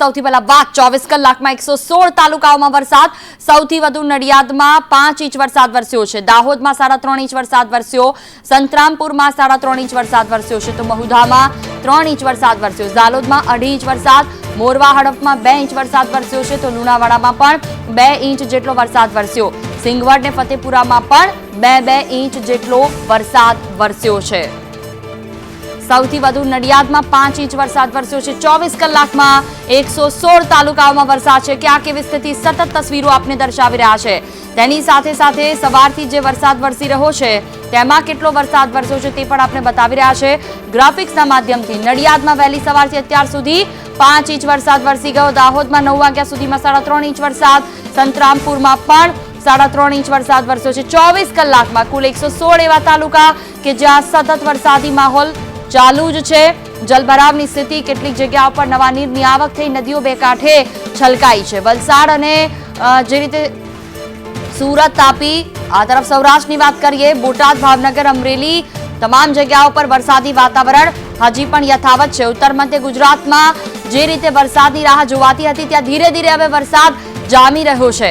સૌથી પહેલા વાત ચોવીસ કલાકમાં એકસો સોળ તાલુકાઓમાં વરસાદ. સૌથી વધુ નડિયાદમાં પાંચ ઇંચ વરસાદ વરસ્યો છે. દાહોદમાં સાડા ત્રણ ઇંચ વરસાદ વરસ્યો. સંતરામપુરમાં સાડા ત્રણ ઇંચ વરસાદ વરસ્યો છે. તો મહુધામાં ત્રણ ઇંચ વરસાદ વરસ્યો. ઝાલોદમાં અઢી ઇંચ વરસાદ. મોરવા હડફમાં બે ઇંચ વરસાદ વરસ્યો છે. તો લુણાવાડામાં પણ બે ઇંચ જેટલો વરસાદ વરસ્યો. સિંગવડ ને ફતેપુરામાં પણ બે બે ઇંચ જેટલો વરસાદ વરસ્યો છે. સૌથી વધુ નડિયાદમાં પાંચ ઇંચ વરસાદ વરસ્યો છે. ચોવીસ કલાકમાં એકસો સોળ તાલુકાઓમાં વરસાદ છે. ક્યાં કેવી સ્થિતિ? સતત તસવીરો આપને દર્શાવી રહ્યા છે. તેની સાથે સાથે સવારથી જે વરસાદ વરસી રહ્યો છે, તેમાં કેટલો વરસાદ વરસ્યો છે તે પણ આપણે બતાવી રહ્યા છે. ગ્રાફિક્સના માધ્યમથી નડિયાદમાં વહેલી સવારથી અત્યાર સુધી પાંચ ઇંચ વરસાદ વરસી ગયો. દાહોદમાં નવ વાગ્યા સુધીમાં સાડા ત્રણ ઇંચ વરસાદ. સંતરામપુરમાં પણ સાડા ત્રણ ઇંચ વરસાદ વરસ્યો છે. ચોવીસ કલાકમાં કુલ એકસો એવા તાલુકા કે જ્યાં સતત વરસાદી માહોલ ચાલુ જ છે. જલભરાવની સ્થિતિ કેટલીક જગ્યાઓ પર નવા નીરની આવક થઈ, નદીઓ બે કાંઠે છલકાઈ છે. વલસાડ અને જે રીતે સુરત તાપી, આ તરફ સૌરાષ્ટ્રની વાત કરીએ, બોટાદ, ભાવનગર, અમરેલી તમામ જગ્યાઓ પર વરસાદી વાતાવરણ હજી પણ યથાવત છે. ઉત્તર મધ્ય ગુજરાતમાં જે રીતે વરસાદની રાહ જોવાતી હતી, ત્યાં ધીરે ધીરે હવે વરસાદ જામી રહ્યો છે.